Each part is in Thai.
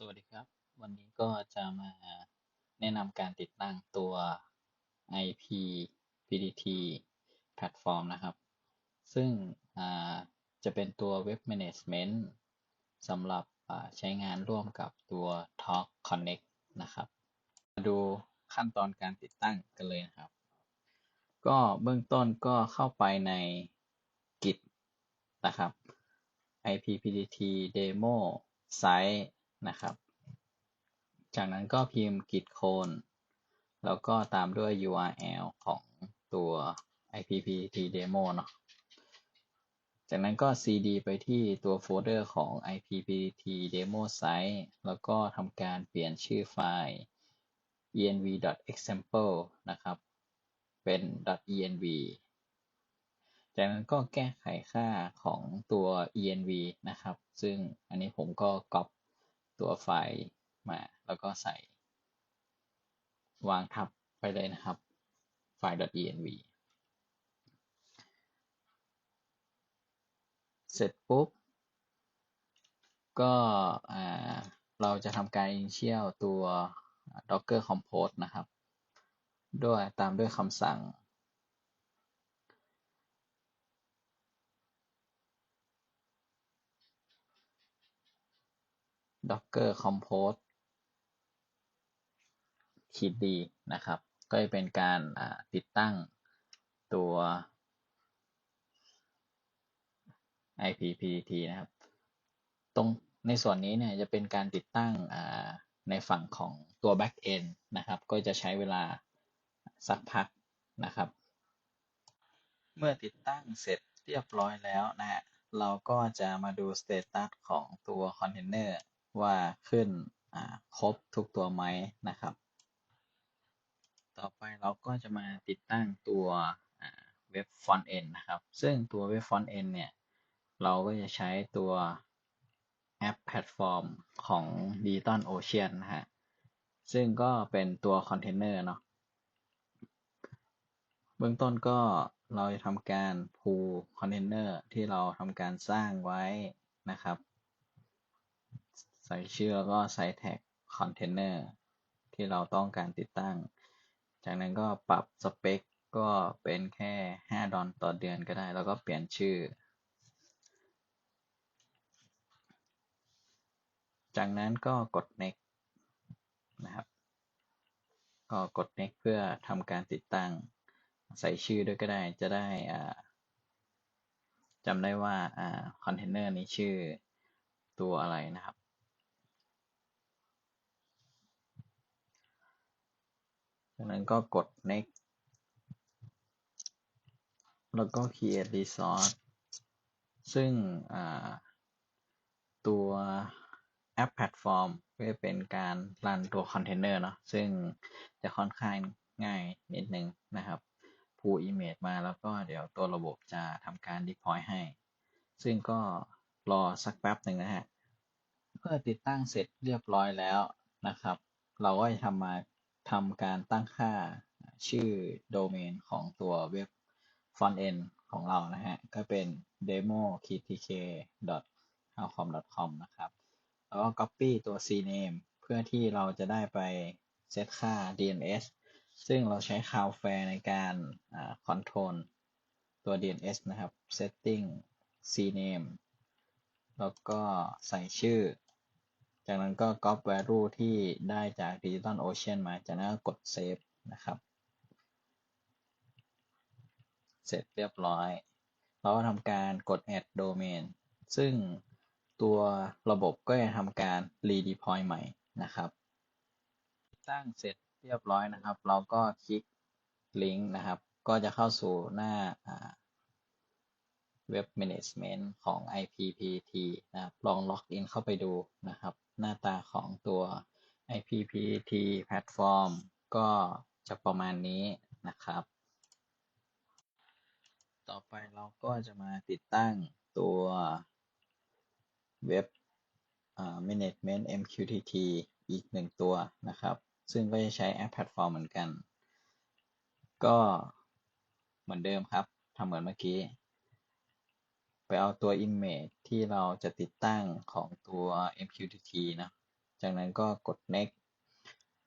สวัสดีครับ วันนี้ก็จะมาแนะนำการติดตั้งตัว IP PDT แพลตฟอร์มนะครับ ซึ่งจะเป็นตัว Web Management สำหรับใช้งานร่วมกับตัว Talk Connect นะครับ มาดูขั้นตอนการติดตั้งกันเลยนะครับ ก็เบื้องต้นก็เข้าไปใน Git นะครับ IP PDT Demo Site นะครับ จากนั้นก็พิมพ์ git clone แล้วก็ตามด้วย URL ของตัว IPPT demo เนาะ จากนั้นก็ cd ไปที่ตัวโฟลเดอร์ของ IPPT demo site แล้วก็ทำการเปลี่ยนชื่อไฟล์ env.example นะครับ เป็น .env จากนั้นก็แก้ไขค่าของตัว env นะครับ ซึ่งอันนี้ผมก็ก๊อป ตัวไฟล์มา แล้วก็ใส่ วางทับไปเลยนะครับ ไฟล์ .env เสร็จปุ๊บ ก็เราจะทำการ initial ตัว docker compose นะครับ ด้วยตามด้วยคำสั่ง docker compose ขีดดีนะครับ ก็จะเป็นการติดตั้งตัว IPPT นะครับ ตรงในส่วนนี้เนี่ยจะเป็นการติดตั้งในฝั่งของตัว back end นะครับ ก็จะใช้เวลาสักพักนะครับ เมื่อติดตั้งเสร็จเรียบร้อยแล้วนะฮะเราก็จะมาดูสเตตัสของตัวคอนเทนเนอร์ ว่าขึ้นครบทุกตัวไหมนะครับ ต่อไปเราก็จะมาติดตั้งตัวเว็บฟอนต์เอ็นนะครับ ซึ่งตัวเว็บฟอนต์เอ็นเนี่ย เราก็จะใช้ตัวแอปแพลตฟอร์มของ Digital Ocean นะฮะ ซึ่งก็เป็นตัวคอนเทนเนอร์เนาะ เบื้องต้นก็เราจะทำการ pull คอนเทนเนอร์ที่เราทำการสร้างไว้นะครับ ใส่ชื่อแล้วก็ใส่แท็กคอนเทนเนอร์ที่เราต้องการติดตั้ง จากนั้นก็ปรับสเปคก็เป็นแค่ 5 ดอลต่อเดือนก็ได้ แล้วก็เปลี่ยนชื่อ จากนั้นก็กด next นะครับ ก็กด next เพื่อทำการติดตั้ง ใส่ชื่อด้วยก็ได้ จะได้จำได้ว่าคอนเทนเนอร์นี้ชื่อตัวอะไรนะครับ จากนั้นก็กด next แล้วก็ create resource ซึ่งตัวแอปแพลตฟอร์มก็จะเป็นการรันตัวคอนเทนเนอร์เนาะซึ่งจะค่อนข้างง่ายนิดนึงนะครับ pull image มาแล้วก็เดี๋ยวตัวระบบจะทำการ deploy ให้ ซึ่งก็รอสักแป๊บหนึ่งนะฮะเมื่อติดตั้งเสร็จเรียบร้อยแล้วนะครับ เราก็จะทำมา ทำการตั้งค่าชื่อโดเมนของตัวเว็บ front end ของเรานะฮะ ก็เป็น demo ktk com com นะครับ แล้วก็ copy ตัว cname เพื่อที่เราจะได้ไปเซตค่า DNS ซึ่งเราใช้ Cloudflare ในการ control ตัว DNS นะครับ setting cname แล้วก็ใส่ชื่อ จากนั้นก็ copy value ที่ได้จาก Digital Ocean มา จากนั้นก็กด save นะครับ เสร็จเรียบร้อย เราก็ทำการกด add domain ซึ่งตัวระบบก็จะทำการ redeploy ใหม่นะครับตั้งเสร็จเรียบร้อยนะครับ เราก็คลิกลิงก์นะครับ ก็จะเข้าสู่หน้าเว็บ Management ของ IPPT นะครับ ลองล็อกอินเข้าไปดูนะครับ หน้าตาของตัว IPPT แพลตฟอร์มก็จะประมาณนี้นะครับ ต่อไปเราก็จะมาติดตั้งตัวเว็บ Management MQTT อีกหนึ่งตัวนะครับ ซึ่งก็จะใช้แอปแพลตฟอร์มเหมือนกัน ก็เหมือนเดิมครับทำเหมือนเมื่อกี้ ไปเอาตัว image ที่เราจะติดตั้งของตัว MQTT นะ จากนั้นก็กด next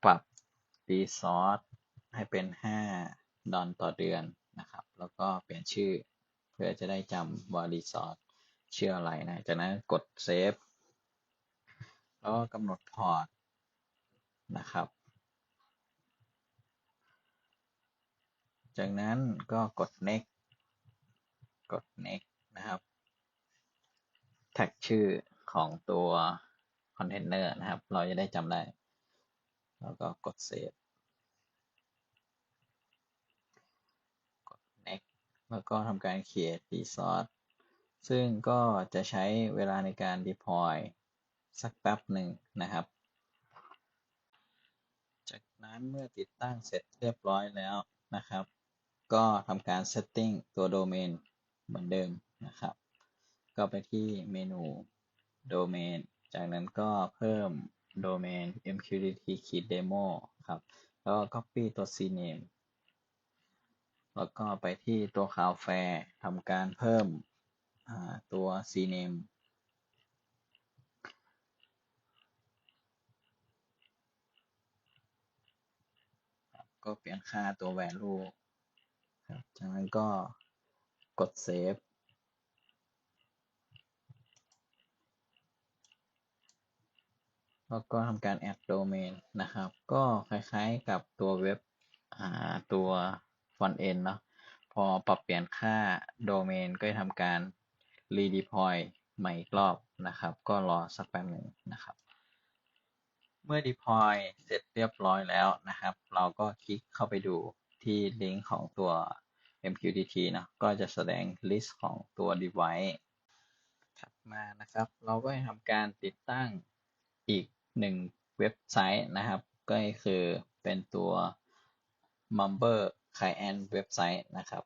ปรับ resource ให้เป็น 5 ดอลต่อเดือนนะครับ แล้วก็เปลี่ยนชื่อเพื่อจะได้จำว่า resource ชื่ออะไรนะ จากนั้นกด save แล้วก็กำหนดพอร์ตนะครับ จากนั้นก็กด next กด next นะครับ แท็กชื่อของตัวคอนเทนเนอร์นะครับ เราจะได้จำได้ แล้วก็กด save กด next แล้วก็ทำการ create resource ซึ่งก็จะใช้เวลาในการ deploy สักแป๊บหนึ่งนะครับ จากนั้นเมื่อติดตั้งเสร็จเรียบร้อยแล้วนะครับ ก็ทำการ setting ตัว domain เหมือนเดิมนะครับ ก็ไปที่เมนู domain จากนั้นก็เพิ่ม domain mqdt demo ครับ แล้วก็ copy ตัว cname แล้วก็ไปที่ตัว cloudflare ทำการเพิ่มตัว cname ก็เปลี่ยนค่าตัว value ครับจากนั้นก็กด save แล้วก็ทำการ add domain นะครับ ก็คล้ายๆกับตัวเว็บตัว front end เนาะพอปรับเปลี่ยนค่า domain ก็จะทำการ redeploy ใหม่อีกรอบนะครับ ก็รอสักแป๊บหนึ่งนะครับ เมื่อ deploy เสร็จเรียบร้อยแล้วนะครับ เราก็คลิกเข้าไปดูที่ลิงก์ของตัว MQTT เนาะก็จะแสดง list ของตัว device ถัดมานะครับ เราก็จะทำการติดตั้งอีก หนึ่งเว็บไซต์นะครับ ก็คือเป็นตัว Mumber Client เว็บไซต์นะครับ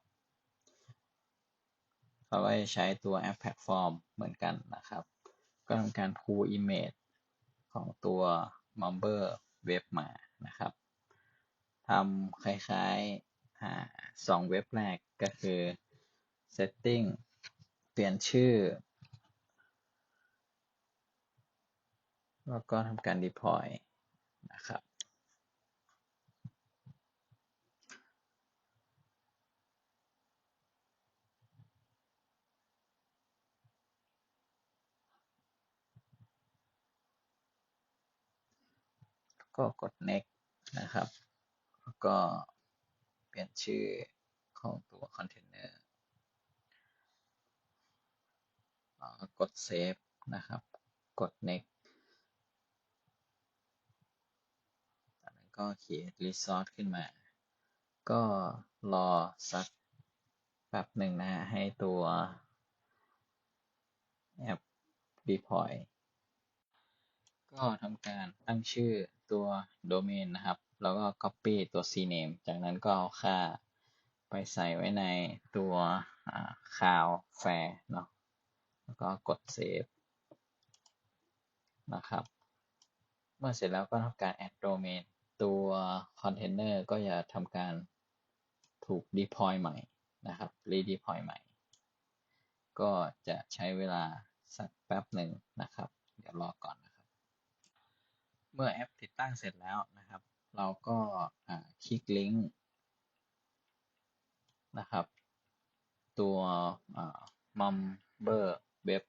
เราก็จะใช้ตัวแอปแพลตฟอร์มเหมือนกันนะครับ ก็ทำการ pull image ของตัว Mumber Web มานะครับทำคล้ายๆสองเว็บแรกก็คือ setting เปลี่ยนชื่อ แล้วก็ทำการ deploy นะครับ ก็กด next นะครับ แล้วก็เปลี่ยนชื่อของตัวคอนเทนเนอร์กด save นะครับ กด next จากนั้นก็ create resource ขึ้นมา ก็รอสักแป๊บหนึ่งนะฮะ ให้ตัวแอป deploy ก็ทำการตั้งชื่อตัวโดเมนนะครับ แล้วก็ copy ตัว cname จากนั้นก็เอาค่าไปใส่ไว้ในตัว cloud fair เนาะ แล้วก็กด save นะครับ เมื่อเสร็จแล้วก็ทำการ add domain ตัว container ก็จะทำการถูก deploy ใหม่นะครับ redeploy ใหม่ ก็จะใช้เวลาสักแป๊บหนึ่งนะครับ เดี๋ยวรอก่อนนะครับ เมื่อแอปติดตั้งเสร็จแล้วนะครับ เราก็คลิกลิงก์นะครับ ตัว Mumber Web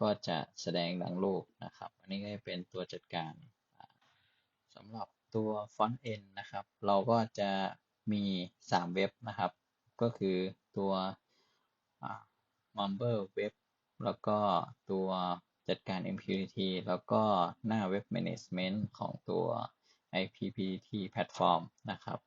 ก็จะแสดงดังรูปนะครับ อันนี้ก็จะเป็นตัวจัดการสำหรับ ตัว Front End นะครับ เราก็จะมี 3 เว็บนะครับ ก็คือตัว Member Web แล้วก็ตัวจัดการ MQTT แล้วก็หน้าเว็บ Management ของตัว IPPT Platform นะครับ